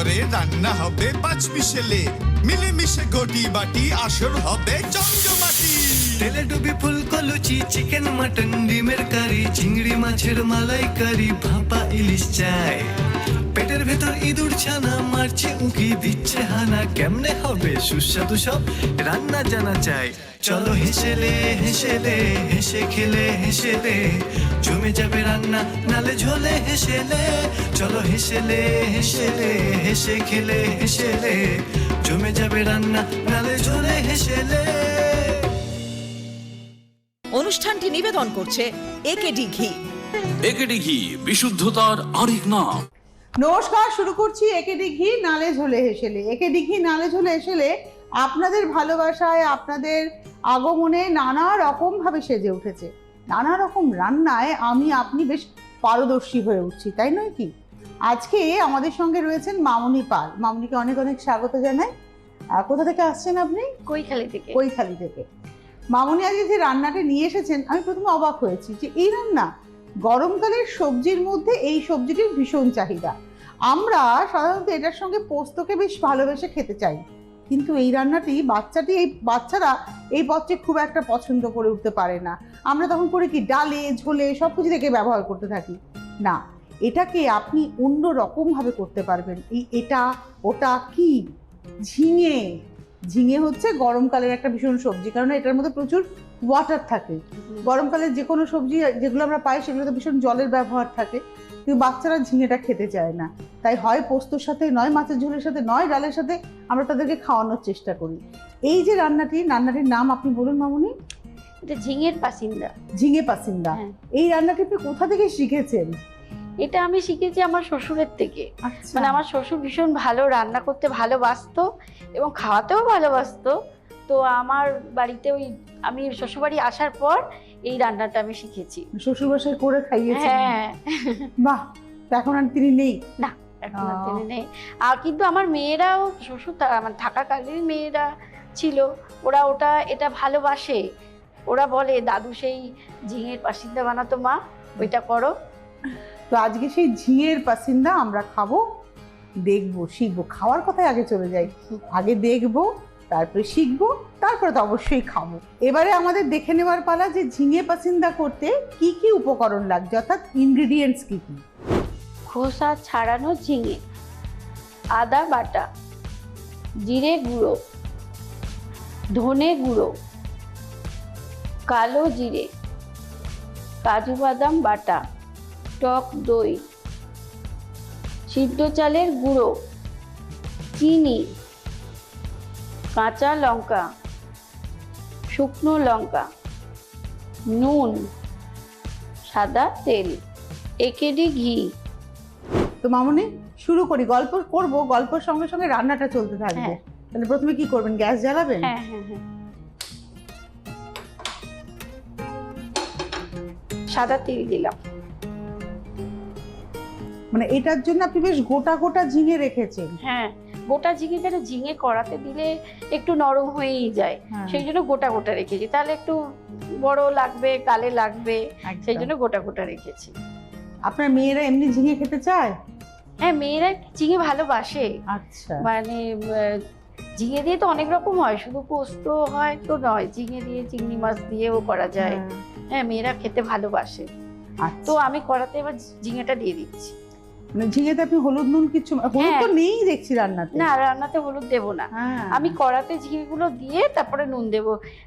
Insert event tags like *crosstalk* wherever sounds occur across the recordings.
ঘরে রান্না হবে পাঁচ মিশেলে। মিলেমিশে গটি বাটি আসর হবে জমজমাটি তেলে ডুবি ফুলকো লুচি চিকেন মাটন, ডিমের কারি, চিংড়ি মাছের মালাইকারি, ভাপা ইলিশ চাই। পেটের ভেতর ইঁদুর ছানা, মারছে উকি, দিচ্ছে হানা, কেমনে হবে সুস্বাদু সব রান্না জানা চাই। চলো হেসেলে হেসেলে, হেসে খেলে, হেসেলে, জমে যাবে রান্না, নালে ঝোলে হেসেলে। চলো হেসেলে হেসেলে হেসে খেলে হেসেলে। জমে যাবে রান্না নালে ঝোলে হেসেলে। অনুষ্ঠানটি নিবেদন করছে একেডি ঘি। একেডি ঘি বিশুদ্ধতার আরেক নাম। নমস্কার শুরু করছি একেডি ঘি নালে ঝোলে হেসেলে। একেডি ঘি নালে ঝোলে হেসেলে আপনাদের ভালোবাসায় আপনাদের আগমনে নানা রকম ভাবে সেজে উঠেছে। নানা রকম রান্নায় আমি আপনি বেশ পারদর্শী হয়ে উঠছি তাই নয় কি? আজকে আমাদের সঙ্গে রয়েছেন মামুনি পাল। মামুনিকে অনেক অনেক স্বাগত জানাই। কোথা থেকে আসছেন আপনি? কৈখালি থেকে। কৈখালি থেকে। মামুনি আজকে যে রান্নাটা নিয়ে এসেছেন আমি প্রথমে অবাক হয়েছি যে এই রান্না গরমকালের সবজির মধ্যে এই সবজিটির ভীষণ চাহিদা। আমরা সাধারণত এটার সঙ্গে পোস্তকে বেশ ভালোবেসে খেতে চাই। কিন্তু এই রান্নাটি বাচ্চাটি এই বাচ্চারা এই পথটি খুব একটা পছন্দ করে উঠতে পারে না। আমরা তখন করি কি ডালে ঝোলে সব কিছু থেকে ব্যবহার করতে থাকি। না এটাকে আপনি অন্য রকমভাবে করতে পারবেন। এই এটা ওটা কি? ঝিঙে। ঝিঙে হচ্ছে গরমকালের একটা ভীষণ সবজি কারণ এটার মধ্যে প্রচুর ওয়াটার থাকে। গরমকালে যে কোনো সবজি যেগুলো আমরা পাই সেগুলোতে ভীষণ জলের ব্যবহার থাকে। কিন্তু বাচ্চারা ঝিঙেটা খেতে চায় না। তাই হয় পোস্তর সাথে নয় মাছের ঝোলের সাথে নয় ডালের সাথে আমরা তাদেরকে খাওয়ানোর চেষ্টা করি। এই যে রান্নাটি রান্নাটির নাম আপনি বলুন মামুনি। এটা ঝিঙের পাসিন্দা। ঝিঙে পাসিন্দা। হ্যাঁ। এই রান্নাটি আপনি কোথা থেকে শিখেছেন? এটা আমি শিখেছি আমার শ্বশুরের থেকে। আচ্ছা। মানে আমার শ্বশুর ভীষণ ভালো রান্না করতে ভালোবাসতো এবং খাওয়াতেও ভালোবাসতো। তো আমার বাড়িতে ওই আমি শ্বশুরবাড়ি আসার পর এই রান্নাটা আমি শিখেছি। শ্বশুরবাসায় করে খাইয়েছেন? হ্যাঁ। বাহ! এখন আর তিনি নেই? এখন আর তিনি নেই। আর কিন্তু আমার মেয়েরাও শ্বশুর মানে থাকাকালীন মেয়েরা ছিল। ওরা ওটা এটা ভালোবাসে। ওরা বলে দাদু সেই ঝিঙের পাসিন্দা বানাতো মা ওইটা করো। তো আজকে সেই ঝিঙের পাসিন্দা আমরা খাব, দেখব, শিখব। খাওয়ার কথায় আগে চলে যাই। আগে দেখব, তারপরে শিখব, তারপরে তো অবশ্যই খাব। এবারে আমাদের দেখে নেওয়ার পালা যে ঝিঙে পাসিন্দা করতে কি কি উপকরণ লাগছে, অর্থাৎ ইনগ্রিডিয়েন্টস কি কি? খোসা ছাড়ানো ঝিঙে, আদা বাটা, জিরে গুঁড়ো, ধনে গুঁড়ো, কালো জিরে, কাজু বাদাম বাটা। টক দই সিদ্ধ চালের গুঁড়ো চিনি কাঁচা লঙ্কা শুকনো লঙ্কা নুন সাদা তেল একেডি ঘি। তো মামনি শুরু করি। গল্প করব গল্পের সঙ্গে সঙ্গে রান্নাটা চলতে থাকবে। হ্যাঁ। তাহলে প্রথমে কি করবেন? গ্যাস জ্বালাবেন? হ্যাঁ হ্যাঁ হ্যাঁ। সাদা তিল দিলাম। মানে এটার জন্য আপনি বেশ গোটা গোটা ঝিঙে রেখেছেন। হ্যাঁ গোটা ঝিঙে যেন ঝিঙে কড়াতে দিলে একটু নরম হয়েই যায় হ্যাঁ, সেই জন্য গোটা গোটা রেখেছি। তাহলে একটু বড় লাগবে কালে লাগবে সেই জন্য গোটা গোটা রেখেছি। আপনার মেয়েরা এমনি ঝিঙে খেতে চায়? হ্যাঁ মেয়েরা ঝিঙে ভালোবাসে। আচ্ছা। মানে ঝিঙে দিয়ে তো অনেক রকম হয় শুধু পোস্ত হয় তো নয় ঝিঙে দিয়ে চিংড়ি মাছ দিয়েও করা যায়। হ্যাঁ, হ্যাঁ মেয়েরা খেতে ভালোবাসে। আচ্ছা। তো আমি কড়াতে এবার ঝিঙেটা দিয়ে দিচ্ছি। মানে ঝিঙেতে আপনি হলুদ নুন কিছু হলুদ তো হ্যাঁ। নেই দেখছি রান্নাতে। না রান্নাতে হলুদ দেবো না। হ্যাঁ। আমি কড়াতে ঝিঙেগুলো দিয়ে তারপরে নুন দেব।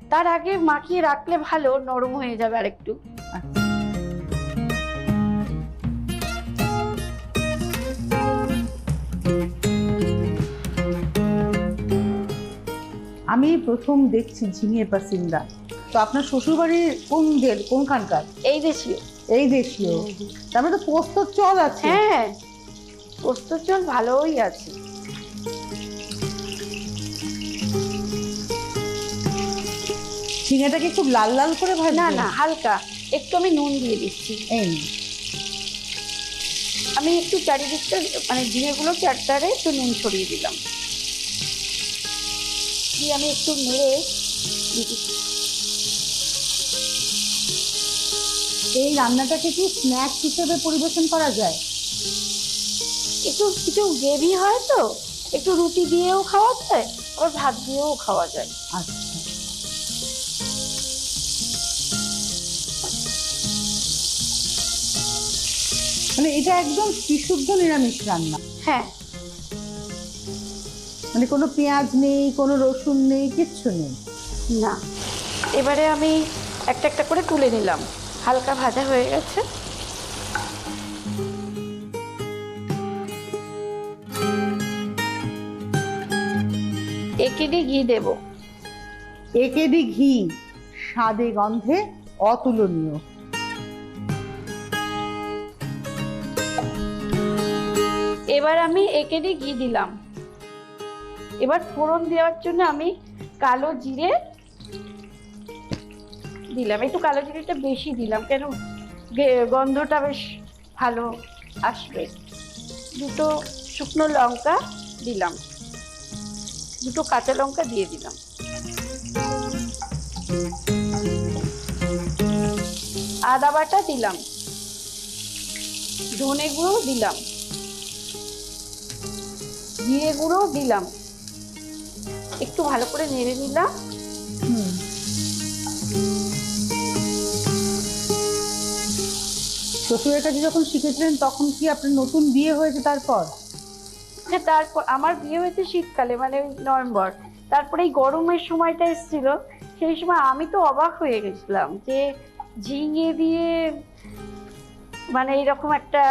তার আগে মাখিয়ে রাখলে ভালো নরম হয়ে যাবে আরেকটু। আচ্ছা। আমি প্রথম দেখছি ঝিঙে পাসিন্দা। তো আপনার শ্বশুরবাড়ির কোন জেল কোনখানকার? এই দেশীয় এই দেশীয় তারপরে তো পোস্তর চল আছে। হ্যাঁ পোস্ত চল ভালোই আছে। ঝিঙেটাকে খুব লাল লাল করে ভাজবেন না না হালকা। একটু আমি নুন দিয়ে দিচ্ছি। এই আমি একটু চারিদিকটা মানে ঝিঙেগুলো চারটারে একটু নুন ছড়িয়ে দিলাম। দিয়ে আমি একটু নেড়ে দিয়ে দিচ্ছি। এই রান্নাটাকে কি স্ন্যাক্স হিসেবে পরিবেশন করা যায়? একটু কিছু গ্রেভি হয় তো একটু রুটি দিয়েও খাওয়া যায় আবার ভাত দিয়েও খাওয়া যায়। আচ্ছা। মানে এটা একদম বিশুদ্ধ নিরামিষ রান্না? হ্যাঁ। মানে কোনো পেঁয়াজ নেই কোনো রসুন নেই কিচ্ছু নেই? না। এবারে আমি একটা একটা করে তুলে নিলাম। হালকা ভাজা হয়ে গেছে। একেডি ঘি দেব। একেডি ঘি স্বাদে গন্ধে অতুলনীয়। এবার আমি একেডি ঘি দিলাম। এবার ফোড়ন দেওয়ার জন্য আমি কালো জিরে দিলাম। একটু কালো জিরেটা বেশি দিলাম, কেন? গন্ধটা বেশ ভালো আসবে। দুটো শুকনো লঙ্কা দিলাম। দুটো কাঁচা লঙ্কা দিয়ে দিলাম। আদা বাটা দিলাম। ধনে গুঁড়ো দিলাম। জিরে গুঁড়ো দিলাম। একটু ভালো করে নেড়ে নিলাম। হুম। শ্বশুরের কাছে যখন শিখেছিলেন, তখন কি আপনার নতুন বিয়ে হয়েছে তারপর? হ্যাঁ তারপর আমার বিয়ে হয়েছে শীতকালে মানে নভেম্বর। তারপরে এই গরমের সময়টা এসেছিল, সেই সময় আমি তো অবাক হয়ে গেছিলাম যে ঝিঙে দিয়ে মানে এরকম একটা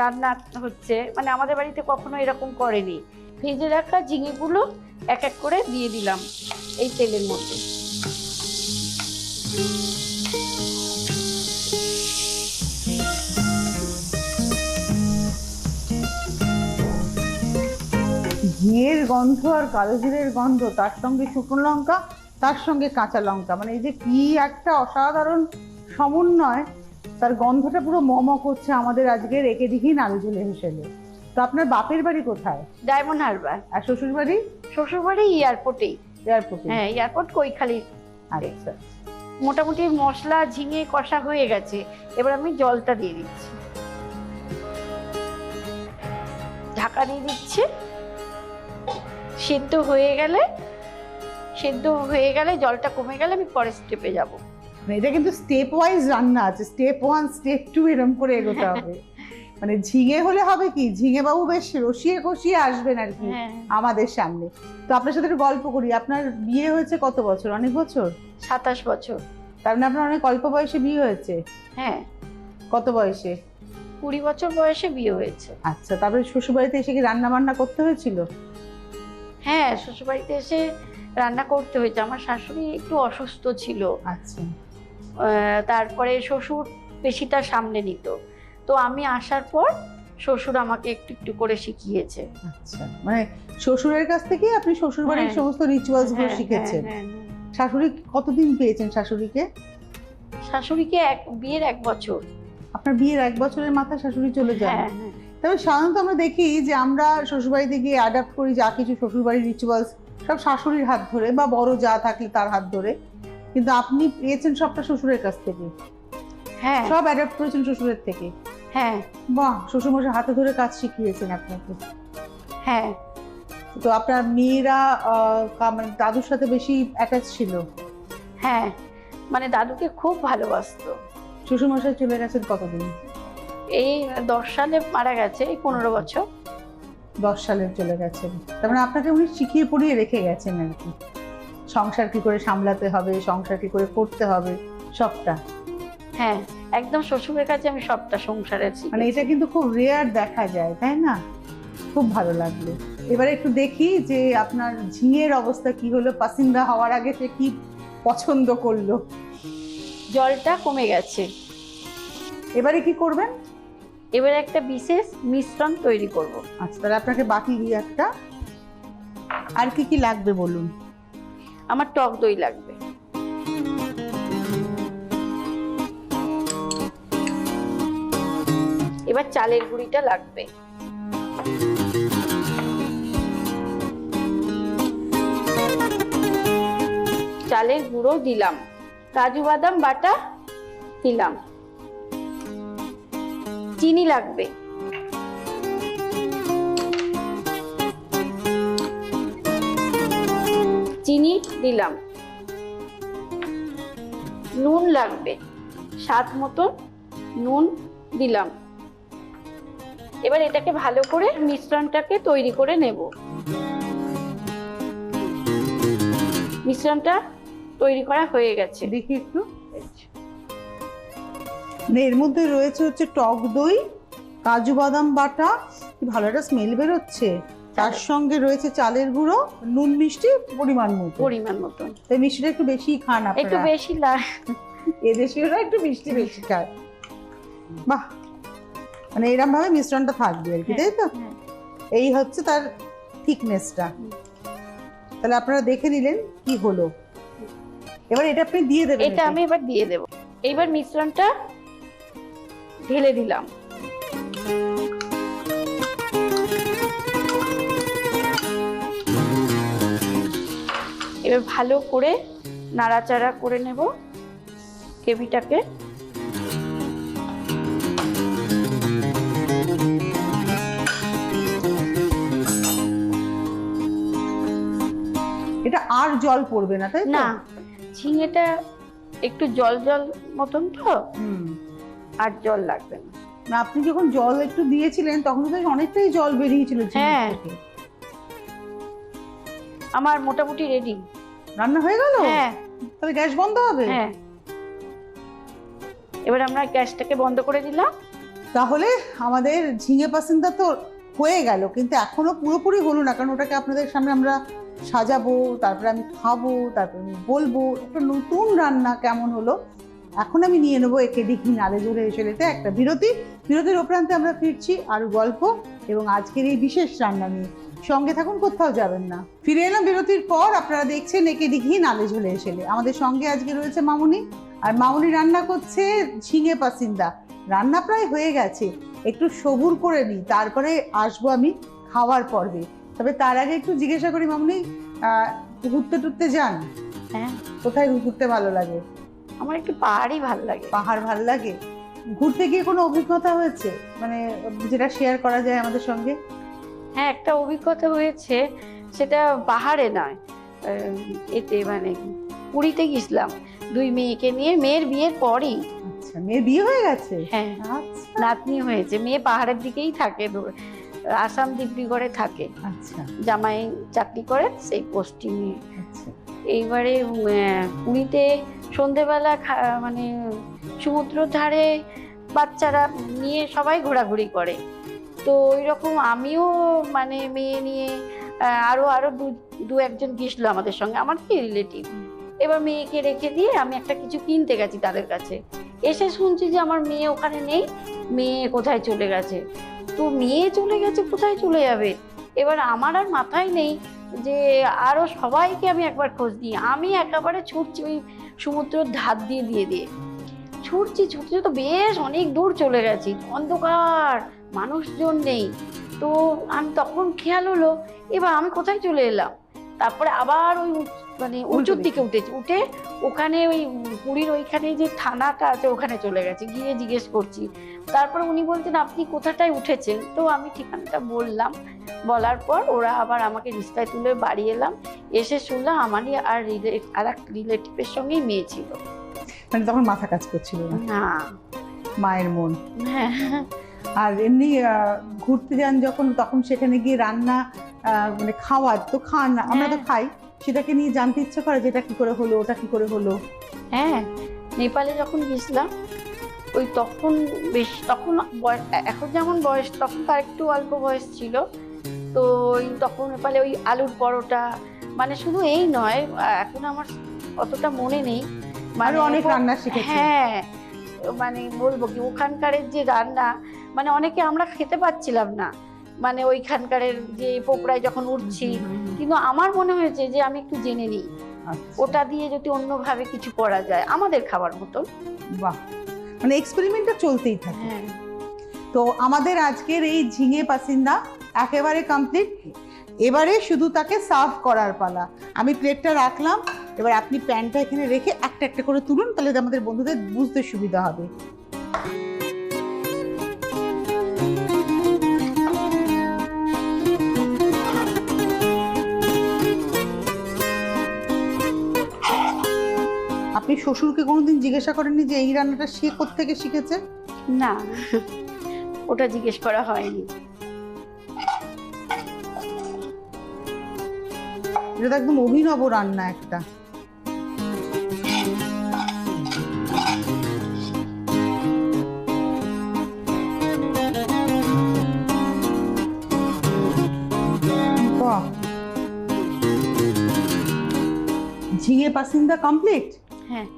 রান্না হচ্ছে মানে আমাদের বাড়িতে কখনো এরকম করেনি। ভেজে রাখা ঝিঙেগুলো এক এক করে দিয়ে দিলাম এই তেলের মধ্যে। ঘিয়ের গন্ধ আর কালো জিরের গন্ধ তার সঙ্গে শুকনো লঙ্কা তার সঙ্গে কাঁচা লঙ্কা। মানে এই যে কি একটা অসাধারণ সমন্বয় তার গন্ধটা পুরো মম করছে আমাদের আজকের একে দিঘি ঝোলে হিসেবে। তো আপনার বাপের বাড়ি কোথায়? ডায়মন্ড হারবার। আর শ্বশুর বাড়ি? শ্বশুরবাড়ি এয়ারপোর্টেই। এয়ারপোর্টে? হ্যাঁ এয়ারপোর্ট কৈখালি। আচ্ছা। মোটামুটি মশলা ঝিঙে কষা হয়ে গেছে। এবার আমি জলটা দিয়ে দিচ্ছি। ঢাকা দিয়ে দিচ্ছি। সেদ্ধ হয়ে গেলে সেদ্ধ হয়ে গেলে জলটা কমে গেলে আমি পরের স্টেপে যাব। মানে এটা কিন্তু স্টেপ ওয়াইজ রান্না আছে। স্টেপ ওয়ান স্টেপ টু এরকম করে এগোতে হবে। *laughs* মানে ঝিঙে হলে হবে কি? ঝিঙে বাবু বেশ রসিয়ে কষিয়ে আসবেন আর কি হ্যাঁ। আমাদের সামনে। তো আপনার সাথে একটু গল্প করি। আপনার বিয়ে হয়েছে কত বছর? অনেক বছর? সাতাশ বছর। তার মানে আপনার অনেক অল্প বয়সে বিয়ে হয়েছে? হ্যাঁ। কত বয়সে? কুড়ি বছর বয়সে বিয়ে হয়েছে। আচ্ছা তারপরে শ্বশুরবাড়িতে এসে কি রান্না বান্না করতে হয়েছিল? হ্যাঁ শ্বশুরবাড়িতে এসে রান্না করতে হয়েছে আমার শাশুড়ি একটু অসুস্থ ছিল। আচ্ছা। তারপরে শ্বশুর বেশিটা সামনে নিত। তো আমি আসার পর শ্বশুর আমাকে একটু একটু করে শিখিয়েছে। আচ্ছা মানে শ্বশুরের কাছ থেকে আপনি শ্বশুরবাড়ির হ্যাঁ। সমস্ত রিচুয়ালসগুলো হ্যাঁ, শিখেছেন। হ্যাঁ, হ্যাঁ, শাশুড়ি কতদিন পেয়েছেন শাশুড়িকে। শাশুড়িকে এক বিয়ের এক বছর। আপনার বিয়ের এক বছরের মাথায় শাশুড়ি চলে হ্যাঁ। তবে সাধারণত আমরা দেখি যে আমরা শ্বশুরবাড়িতে গিয়ে অ্যাডাপ্ট করি যা কিছু শ্বশুরবাড়ির রিচুয়ালস সব শাশুড়ির হাত ধরে বা বড় যা থাকলে তার হাত ধরে। কিন্তু আপনি পেয়েছেন সবটা শ্বশুরের কাছ থেকে। হ্যাঁ। সব অ্যাডাপ্ট করেছেন শ্বশুরের থেকে। হ্যাঁ। বাহ শ্বশুরমশাই হাতে ধরে কাজ শিখিয়েছেন আপনাকে হ্যাঁ। তো আপনার মেয়েরা মানে দাদুর সাথে বেশি অ্যাটাচ ছিল? হ্যাঁ। মানে দাদুকে খুব ভালোবাসতো। শ্বশুরমশাই চলে গেছেন কতদিন? এই দশ সালে মারা গেছে এই পনেরো বছর। দশ সালে চলে গেছেন তার মানে আপনাকে উনি শিখিয়ে পড়িয়ে রেখে গেছেন আর কি। সংসার কি করে সামলাতে হবে সংসার কি করে করতে হবে সবটা। হ্যাঁ একদম শ্বশুরের কাছে আমি সবটা সংসারের মানে এটা কিন্তু খুব রেয়ার দেখা যায় তাই না? খুব ভালো লাগল। এবারে একটু দেখি যে আপনার ঝিঙের অবস্থা কি হলো পাসিন্দা হওয়ার আগে সে কি পছন্দ করল? জলটা কমে গেছে। এবারে কি করবেন? এবার একটা বিশেষ মিশ্রণ তৈরি করব। আচ্ছা তাহলে আপনাকে বাকি একটা আর কি কি লাগবে বলুন? আমার টক দই লাগবে। এবার চালের গুঁড়িটা লাগবে। চালের গুঁড়ো দিলাম। কাজু বাদাম বাটা দিলাম। চিনি লাগবে। চিনি দিলাম। নুন লাগবে। স্বাদ মতো নুন দিলাম। এবার এটাকে ভালো করে মিশ্রণটাকে তৈরি করে নেব। মিশ্রণটা তৈরি করা হয়ে গেছে। দেখি একটু। এর মধ্যে রয়েছে হচ্ছে টক দই কাজু বাদাম বাটা কি ভালো একটা স্মেল বেরোচ্ছে। তার সঙ্গে রয়েছে চালের গুঁড়ো নুন মিষ্টি পরিমাণ মতো পরিমাণ মতো তাই মিষ্টিটা একটু বেশি খান আপনারা। একটু বেশি এদেশীয়রা একটু মিষ্টি বেশি খায়। বাহ! মানে এরকম ভাবে মিশ্রণটা থাকবে আর কি তাই তো? হ্যাঁ। এই হচ্ছে তার থিকনেসটা তাহলে আপনারা দেখে নিলেন কি হলো। এবার এটা আপনি দিয়ে দেবেন এটা আমি এবার দিয়ে দেব। এইবার মিশ্রণটা ঢেলে দিলাম। এবার ভালো করে নাড়াচাড়া করে নেব গ্রেভিটাকে। এটা আর জল পড়বে না তাই না ঝিঙেটা একটু জল জল মতন তো? হুম। আর জল লাগবে না। না আপনি যখন জল একটু দিয়েছিলেন তখন তো অনেকটাই জল বেরিয়েছিল হ্যাঁ। আমার মোটামুটি রেডি রান্না হয়ে গেল? হ্যাঁ। তাহলে গ্যাস বন্ধ হবে? হ্যাঁ। এবার আমরা গ্যাসটাকে বন্ধ করে দিলাম। তাহলে আমাদের ঝিঙে পাসিন্দা তো হয়ে গেল কিন্তু এখনও পুরোপুরি হলো না কারণ ওটাকে আপনাদের সামনে আমরা সাজাবো তারপরে আমি খাব তারপরে আমি বলব একটা নতুন রান্না কেমন হলো এখন আমি নিয়ে নেব একে ডিঘি নালে জোরে এসেলেতে একটা বিরতি। বিরতির ওপরান্তে আমরা ফিরছি আর গল্প এবং আজকের এই বিশেষ রান্না নিয়ে। সঙ্গে থাকুন কোথাও যাবেন না। ফিরে এলাম বিরতির পর আপনারা দেখছেন একে দিঘি নালে ঝুলে এসেলে আমাদের সঙ্গে আজকে রয়েছে মামুনি। আর মামুনি রান্না করছে ঝিঙে পাসিন্দা। রান্না প্রায় হয়ে গেছে। একটু সবুর করে নিই তারপরে আসব আমি খাওয়ার পর্বে। তবে তার আগে একটু জিজ্ঞাসা করি মামুনি আহ, ঘুরতে টুরতে যান? হ্যাঁ। কোথায় ঘুরতে ভালো লাগে? আমার একটু পাহাড়ই ভালো লাগে। পাহাড় ভালো লাগে? ঘুরতে গিয়ে কোনো অভিজ্ঞতা হয়েছে? মানে যেটা শেয়ার করা যায় আমাদের সঙ্গে? হ্যাঁ একটা অভিজ্ঞতা হয়েছে সেটা পাহাড়ে নয়। এতে মানে পুরীতে গেছিলাম। দুই মেয়েকে নিয়ে মেয়ের বিয়ের পরই। আচ্ছা মেয়ের বিয়ে হয়ে গেছে? হ্যাঁ আচ্ছা। নাতনি হয়েছে। মেয়ে পাহাড়ের দিকেই থাকে আসাম দিব্যিগড়ে থাকে। আচ্ছা। জামাই চাকরি করে সেই পোস্টিংয়ে আচ্ছা। এইবারে পুরীতে সন্ধেবেলা মানে সমুদ্রের ধারে বাচ্চারা নিয়ে সবাই ঘোরাঘুরি করে। তো ওই রকম আমিও মানে মেয়ে নিয়ে আহ, আরও আরও দু দু একজন গেছিল আমাদের সঙ্গে আমার কি রিলেটিভ এবার মেয়েকে রেখে দিয়ে আমি একটা কিছু কিনতে গেছি তাদের কাছে। এসে শুনছি যে আমার মেয়ে ওখানে নেই মেয়ে কোথায় চলে গেছে? তো মেয়ে চলে গেছে কোথায় চলে যাবে? এবার আমার আর মাথায় নেই যে আরও সবাইকে আমি একবার খোঁজ দিই আমি একেবারে ছুটছি ওই সমুদ্রের ধার দিয়ে দিয়ে দিয়ে। ছুটছি ছুটছি তো বেশ অনেক দূর চলে গেছি অন্ধকার মানুষজন নেই। তো আমি তখন খেয়াল হলো এবার আমি কোথায় চলে এলাম? তারপরে আবার ওই মানে উঁচুর দিকে। উঠেছি উঠে ওখানে ওই পুরীর ওইখানে যে থানাটা আছে ওখানে চলে গেছে গিয়ে জিজ্ঞেস করছি। তারপরে উনি বলছেন আপনি কোথাটায় উঠেছেন? তো আমি ঠিকানাটা বললাম। বলার পর ওরা আবার আমাকে রিস্তায় তুলে বাড়ি এলাম। এসে শুনলাম আমারই আর আর এক রিলেটিভের সঙ্গেই মেয়ে ছিল। মানে তখন মাথা কাজ করছিল না? মায়ের মন। হ্যাঁ। আর এমনি ঘুরতে যান যখন তখন সেখানে গিয়ে রান্না মানে খাওয়ার তো খান আমরা তো হ্যাঁ। খাই। সেটাকে নিয়ে জানতে ইচ্ছে করে যেটা কি করে হলো ওটা কি করে হলো। হ্যাঁ। নেপালে যখন গেছিলাম ওই তখন বেশ তখন বয়স এখন যেমন বয়স তখন তার একটু অল্প বয়স ছিল। তো ওই তখন নেপালে ওই আলুর পরোটা মানে শুধু এই নয় এখন আমার অতটা মনে নেই। মানে অনেক রান্না শিখেছি। হ্যাঁ মানে বলব কি ওখানকারের যে রান্না মানে অনেকে আমরা খেতে পাচ্ছিলাম না। মানে ওইখানকারের যে পোকড়ায় যখন উঠছি কিন্তু আমার মনে হয়েছে যে আমি একটু জেনে নিই। আচ্ছা, ওটা দিয়ে যদি অন্যভাবে কিছু করা যায় আমাদের খাবার মতন। বাহ! মানে এক্সপেরিমেন্টটা চলতেই থাকে। হ্যাঁ। তো আমাদের আজকের এই ঝিঙে পাসিন্দা একেবারে কমপ্লিট এবারে শুধু তাকে সার্ভ করার পালা। আমি প্লেটটা রাখলাম, এবার আপনি প্যানটা এখানে রেখে একটা একটা করে তুলুন, তাহলে আমাদের বন্ধুদের বুঝতে সুবিধা হবে। আপনি শ্বশুরকে কোনোদিন জিজ্ঞাসা করেননি যে এই রান্নাটা সে থেকে শিখেছে? না, ওটা জিজ্ঞেস করা হয়নি। এটা তো একদম অভিনব রান্না একটা। ঝিঙে পাসিন্দা কমপ্লিট হ্যাঁ।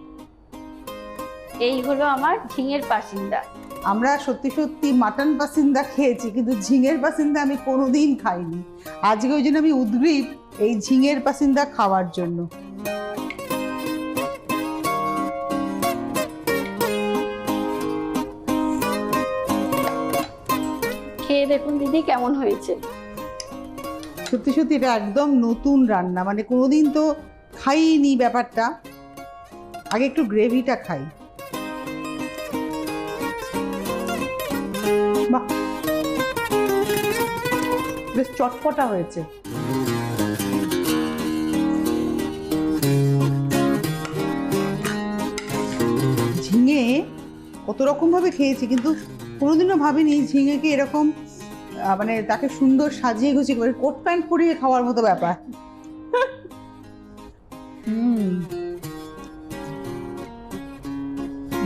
এই হলো আমার ঝিঙের পাসিন্দা। আমরা সত্যি সত্যি মাটন পাসিন্দা খেয়েছি কিন্তু ঝিঙের পাসিন্দা আমি কোনোদিন খাইনি। আজকে ওই জন্য আমি উদ্গ্রীব এই ঝিঙের পাসিন্দা খাওয়ার জন্য। খেয়ে দেখুন দিদি কেমন হয়েছে? সত্যি সত্যি এটা একদম নতুন রান্না। মানে কোনোদিন তো খাইনি ব্যাপারটা। আগে একটু গ্রেভিটা খাই। বাহ! বেশ চটপটা হয়েছে। কত রকম খেয়েছি, কিন্তু কোনোদিনও ভাবিনি ঝিঙেকে এরকম মানে তাকে সুন্দর সাজিয়ে গুছিয়ে করে কোট প্যান্ট পরিয়ে খাওয়ার মতো ব্যাপার।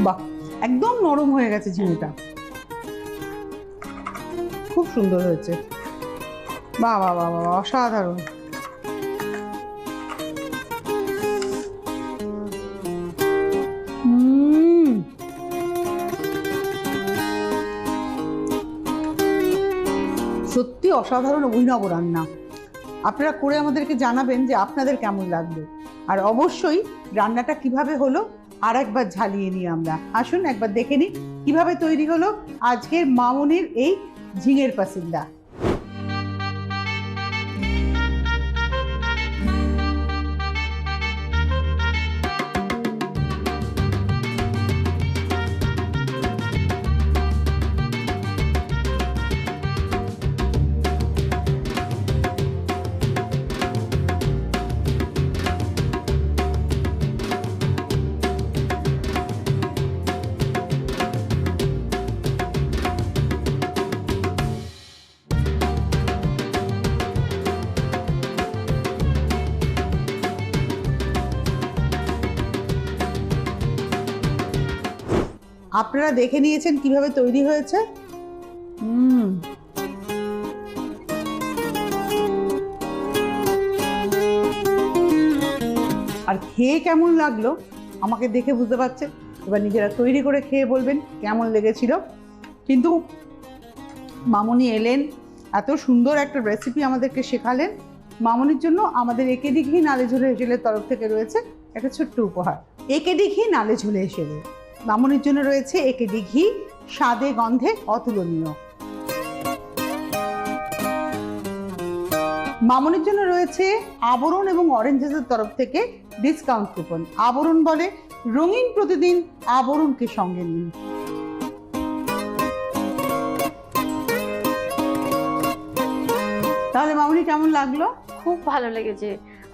বাহ, একদম নরম হয়ে গেছে ঝিঙেটা। খুব সুন্দর হয়েছে। বাহ বাহ বাহ, অসাধারণ। অসাধারণ অভিনব রান্না। আপনারা করে আমাদেরকে জানাবেন যে আপনাদের কেমন লাগল। আর অবশ্যই রান্নাটা কীভাবে হলো আর একবার ঝালিয়ে নিই আমরা। আসুন একবার দেখে নিই কীভাবে তৈরি হলো আজকের মামনের এই ঝিঙের পাসিন্দা। আপনারা দেখে নিয়েছেন কীভাবে তৈরি হয়েছে? হুম। আর খেয়ে কেমন লাগল? আমাকে দেখে বুঝতে পারছেন? এবার নিজেরা তৈরি করে খেয়ে বলবেন কেমন লেগেছিল। কিন্তু মামনি এলেন এত সুন্দর একটা রেসিপি আমাদেরকে শেখালেন। মামনির জন্য আমাদের একে দিঘি নালে ঝুলে হেসেলের তরফ থেকে রয়েছে একটা ছোট্ট উপহার। একে দিঘি নালে ঝুলে হেসেলে মামনির জন্য রয়েছে একে দিঘি, স্বাদে গন্ধে অতুলনীয়। মামনির জন্য রয়েছে আবরণ এবং অরেঞ্জেসের তরফ থেকে ডিসকাউন্ট কুপন আবরণ বলে রঙিন প্রতিদিন আবরণকে সঙ্গে নিন। তাহলে মামনি, কেমন লাগল? খুব ভালো লেগেছে।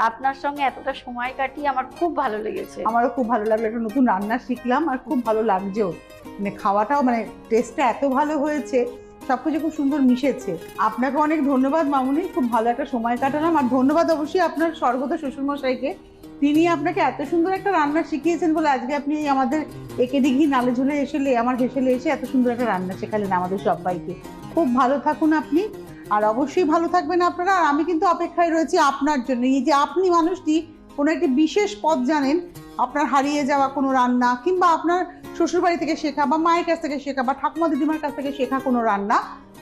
আপনার সঙ্গে এতটা সময় কাটিয়ে আমার খুব ভালো লেগেছে। আমারও খুব ভালো লাগল, একটা নতুন রান্না শিখলাম আর খুব ভালো লাগছেও। মানে খাওয়াটাও মানে টেস্টটা এত ভালো হয়েছে, সবকিছু খুব সুন্দর মিশেছে। আপনাকে অনেক ধন্যবাদ মামুনি, খুব ভালো একটা সময় কাটালাম। আর ধন্যবাদ অবশ্যই আপনার স্বর্গত শ্বশুরমশাইকে। তিনি আপনাকে এত সুন্দর একটা রান্না শিখিয়েছেন বলে আজকে আপনি আমাদের একে দিঘি নালে ঝুলে এসেলে আমার হেসেলে এসে এত সুন্দর একটা রান্না শেখালেন আমাদের সবাইকে। খুব ভালো থাকুন আপনি। আর অবশ্যই ভালো থাকবেন আপনারা। আর আমি কিন্তু অপেক্ষায় রয়েছি আপনার জন্য। এই যে আপনি মানুষটি, কোনো একটি বিশেষ পদ জানেন, আপনার হারিয়ে যাওয়া কোনো রান্না কিংবা আপনার শ্বশুরবাড়ি থেকে শেখা বা মায়ের কাছ থেকে শেখা বা ঠাকুমা দিদিমার কাছ থেকে শেখা কোনো রান্না,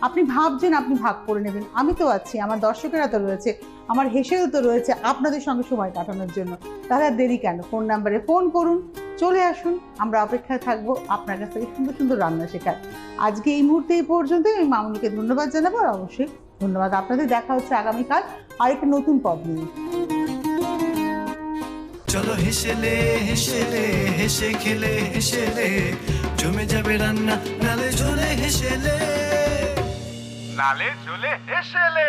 আপনি ভাবছেন আপনি ভাগ করে নেবেন। আমি তো আছি, আমার দর্শকেরা তো রয়েছে, আমার হেসেও তো রয়েছে আপনাদের সঙ্গে সময় কাটানোর জন্য। তাহলে দেরি কেন? ফোন নাম্বারে ফোন করুন চলে আসুন আমরা অপেক্ষায় থাকব আপনার কাছ থেকে সুন্দর সুন্দর রান্না শেখার। আজকে এই মুহূর্তে এই পর্যন্ত আমি মামুনিকে ধন্যবাদ জানাব আর অবশ্যই ধন্যবাদ আপনাদের দেখা হচ্ছে আগামীকাল আরেকটা নতুন পদ নিয়ে। চলো হেসেলে হেসেলে হেসে খেলে হেসেলে জমে যাবে রান্না নালে ঝোলে হেসেলে। নালে চলে হেসেলে।